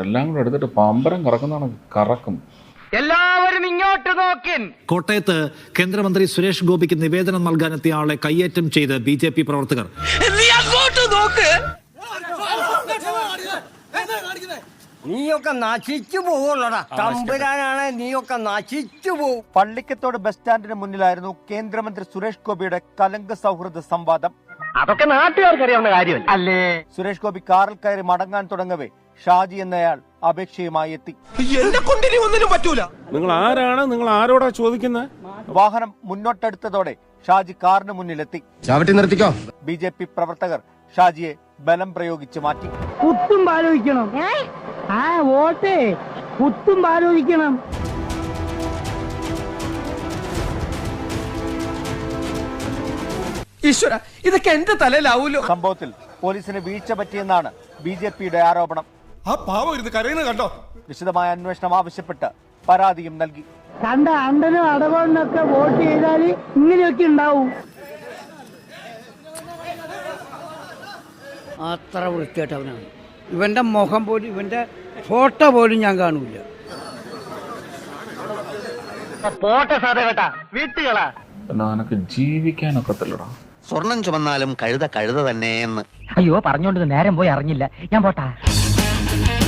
എല്ലാം കൂടെ എടുത്തിട്ട് പമ്പരം കറക്കുന്നതാണ് കറക്കും. എല്ലാവരും ഇങ്ങോട്ട് നോക്കിൻ. കോട്ടയത്ത് കേന്ദ്രമന്ത്രി സുരേഷ് ഗോപിക്ക് നിവേദനം നൽകാനെത്തിയ ആളെ കയ്യേറ്റം ചെയ്ത് ബി ജെ പി പ്രവർത്തകർ. നീയൊക്കെ നശിച്ചു പോവുള്ളടാ. തമ്പുരാനാണ് നീയൊക്കെ നശിച്ചു പോവും. പള്ളിക്കത്തോട് ബസ് സ്റ്റാൻഡിന് മുന്നിലായിരുന്നു കേന്ദ്രമന്ത്രി സുരേഷ് ഗോപിയുടെ കലങ്ക സൗഹൃദ സംവാദം. അതൊക്കെ നാട്ടുകാർക്ക് അറിയാവുന്ന കാര്യമല്ല? അല്ലേ സുരേഷ് ഗോപി കാറിൽ കയറി മടങ്ങാൻ തുടങ്ങവേ. ഷാജി എന്നയാൾ അപേക്ഷയുമായി എത്തി. നിങ്ങൾ ആരാണ്? നിങ്ങൾ ആരോടാ ചോദിക്കുന്നത് വാഹനം മുന്നോട്ടെടുത്തതോടെ ഷാജി കാറിന് മുന്നിലെത്തി. ചവിട്ടി നിർത്തിക്കോ? ബി ജെ പി പ്രവർത്തകർ ഷാജിയെ ബലം പ്രയോഗിച്ച് മാറ്റി. കുത്തും ആലോചിക്കണം. ആ വോട്ടേ. കുത്തും ആലോചിക്കണം. ഈശ്വര ഇതൊക്കെ എന്റെ തലയിലാവൂലോ? സംഭവത്തിൽ പോലീസിന് വീഴ്ച പറ്റിയെന്നാണ് ബി ജെ പിയുടെ ആരോപണം. ആ പാവം ഇരുന്ന് കരയുന്നത് കണ്ടോ? വിശദമായ അന്വേഷണം ആവശ്യപ്പെട്ട് പരാതിയും നൽകി. കണ്ട അണ്ടനും അടവണ്ണൊക്കെ വോട്ട് ചെയ്താൽ ഇങ്ങനെയൊക്കെ ഉണ്ടാവും. അത്ര വൃത്തിയായിട്ടവനാണ് ഇവന്റെ മുഖം പോലും ഇവന്റെ ഫോട്ടോ പോലും ഞാൻ കാണൂല. പോട്ടെ സാധേ കേട്ടാ വീട്ടുകളാ. നിനക്ക് ജീവിക്കാനൊക്കത്തില്ലടാ. സ്വർണം ചുമന്നാലും കഴുത കഴുത തന്നെ എന്ന് അയ്യോ പറഞ്ഞോണ്ട് നേരം പോയി അറിഞ്ഞില്ല. ഞാൻ പോട്ടാ. Thank you.